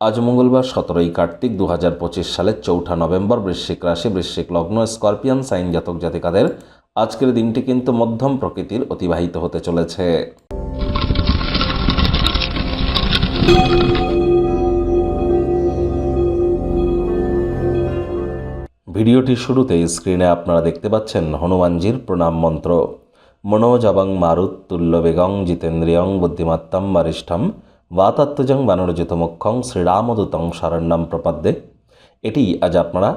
আজ মঙ্গলবার সতেরোই কার্তিক দু হাজার পঁচিশ সালের চৌঠা নভেম্বর বৃশ্চিক রাশি, বৃশ্চিক লগ্ন, স্করপিয়ান, সাইন জাতক জাতিকাদের আজকের দিনটি কিন্তু মধ্যম প্রকৃতির অতিবাহিত হতে চলেছে। ভিডিওটির শুরুতেই স্ক্রিনে আপনারা দেখতে পাচ্ছেন হনুমানজির প্রণাম মন্ত্র। মনোজবং মারুত তুল্য বেগং জিতেন্দ্রিয়ং বুদ্ধিমত্তম বরিষ্ঠম বাতাত্মজং বানরজিতমুখং শ্রীরামদূতং শরণ্যম প্রপদ্যে এটি আজ আপনারা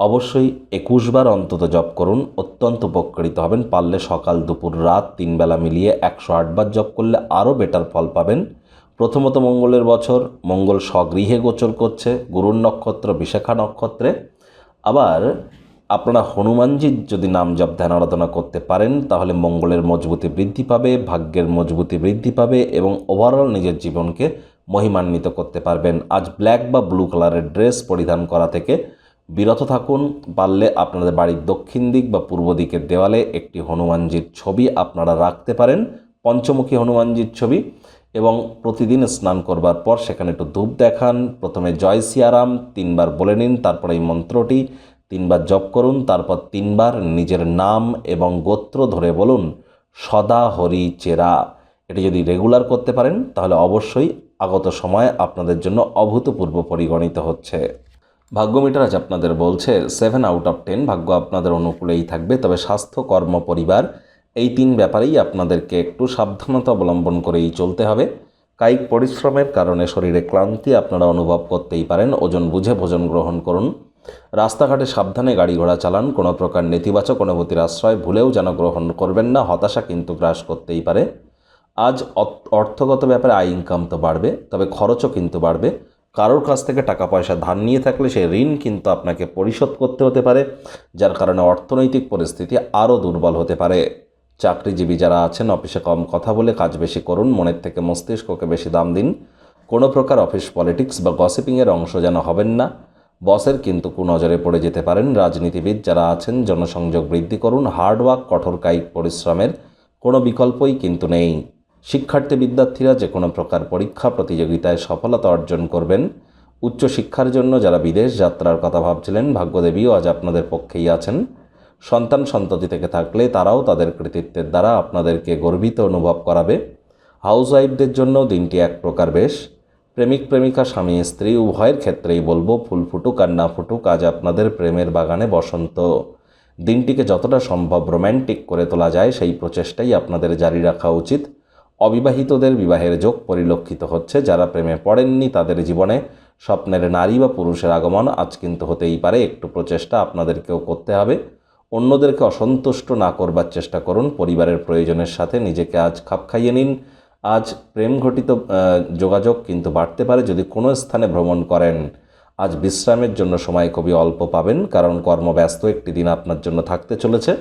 অবশ্যই একুশবার অন্তত জপ করুন অত্যন্ত উপকৃত হবেন পারলে সকাল দুপুর রাত তিন বেলা মিলিয়ে একশো আটবার জপ করলে আরও বেটার ফল পাবেন প্রথমত মঙ্গলের বছর মঙ্গল স্বগৃহে গোচর করছে গুরুর নক্ষত্র বিশাখা নক্ষত্রে আবার আপনারা হনুমানজির যদি নাম জপ, ধ্যান, আরাধনা করতে পারেন, তাহলে মঙ্গলের মজবুতি বৃদ্ধি পাবে, ভাগ্যের মজবুতি বৃদ্ধি পাবে এবং ওভারঅল নিজের জীবনকে মহিমান্বিত করতে পারবেন। আজ ব্ল্যাক বা ব্লু কালারের ড্রেস পরিধান করা থেকে বিরত থাকুন। পারলে আপনাদের বাড়ির দক্ষিণ দিক বা পূর্ব দিকের দেওয়ালে একটি হনুমানজির ছবি আপনারা রাখতে পারেন, পঞ্চমুখী হনুমানজির ছবি এবং প্রতিদিন স্নান করবার পর সেখানে একটু ধূপ দেখান। প্রথমে জয় সিয়ারাম, তিনবার বলে নিন, তারপর এই মন্ত্রটি তিনবার জপ করুন, তারপর তিনবার নিজের নাম এবং গোত্র ধরে বলুন, সদা হরি চেরা। এটি যদি রেগুলার করতে পারেন, তাহলে অবশ্যই আগত সময় আপনাদের জন্য অভূতপূর্ব পরিগণিত হচ্ছে। ভাগ্য মিটার আজ আপনাদের বলছে সেভেন আউট অফ টেন ভাগ্য আপনাদের অনুকূলেই থাকবে, তবে স্বাস্থ্য, কর্ম, পরিবার এই তিন ব্যাপারেই আপনাদেরকে একটু সাবধানতা অবলম্বন করেই চলতে হবে। কায়িক পরিশ্রমের কারণে শরীরে ক্লান্তি আপনারা অনুভব করতেই পারেন, ওজন বুঝে ভোজন গ্রহণ করুন। রাস্তাঘাটে সাবধানে গাড়ি ঘোড়া চালান, কোনো প্রকার নেতিবাচক অনুভূতির আশ্রয় ভুলেও যেন গ্রহণ করবেন না, হতাশা কিন্তু গ্রাস করতেই পারে। আজ অর্থগত ব্যাপারে আয় ইনকাম তো বাড়বে, তবে খরচও কিন্তু বাড়বে। কারোর কাছ থেকে টাকা পয়সা ধার নিয়ে থাকলে সেই ঋণ কিন্তু আপনাকে পরিশোধ করতে হতে পারে, যার কারণে অর্থনৈতিক পরিস্থিতি আরও দুর্বল হতে পারে। চাকরিজীবী যারা আছেন, অফিসে কম কথা বলে কাজ বেশি করুন, মনের থেকে মস্তিষ্ককে বেশি দাম দিন। কোনো প্রকার অফিস পলিটিক্স বা গসিপিংয়ের অংশ যেন হবেন না। বসের কিন্তু কুনজরে পড়ে যেতে পারেন রাজনীতিবিদ যারা আছেন, জনসংযোগ বৃদ্ধি করুন হার্ডওয়ার্ক কঠোর কায়িক পরিশ্রমের কোনো বিকল্পই কিন্তু নেই। শিক্ষার্থী বিদ্যার্থীরা যে কোনো প্রকার পরীক্ষা প্রতিযোগিতায় সফলতা অর্জন করবেন। উচ্চশিক্ষার জন্য যারা বিদেশ যাত্রার কথা ভাবছিলেন, ভাগ্যদেবীও আজ আপনাদের পক্ষেই আছেন। সন্তান সন্ততি থেকে থাকলে তারাও তাদের কৃতিত্বের দ্বারা আপনাদেরকে গর্বিত অনুভব করাবে। হাউস ওয়াইফদের জন্য দিনটি এক প্রকার বেশ। প্রেমিক, প্রেমিকা, স্বামী, স্ত্রী, উভয়ের ক্ষেত্রেই বলব, ফুল ফুটুক আর না ফুটুক, আজ আপনাদের প্রেমের বাগানে বসন্ত। দিনটিকে যতটা সম্ভব রোম্যান্টিক করে তোলা যায়, সেই প্রচেষ্টাই আপনাদের জারি রাখা উচিত। অবিবাহিতদের বিবাহের যোগ পরিলক্ষিত হচ্ছে, যারা প্রেমে পড়েননি তাদের জীবনে স্বপ্নের নারী বা পুরুষের আগমন আজ কিন্তু হতেই পারে, একটু প্রচেষ্টা আপনাদেরকেও করতে হবে। অন্যদেরকে অসন্তুষ্ট না করবার চেষ্টা করুন, পরিবারের প্রয়োজনের সাথে নিজেকে আজ খাপ খাইয়ে নিন আজ প্রেম ঘটিত যোগাযোগ কিন্তু বাড়তে পারে যদি কোনো স্থানে ভ্রমণ করেন। আজ বিশ্রামের জন্য সময় খুবই অল্প পাবেন, কারণ কর্মব্যস্ত একটি দিন আপনার জন্য থাকতে চলেছে।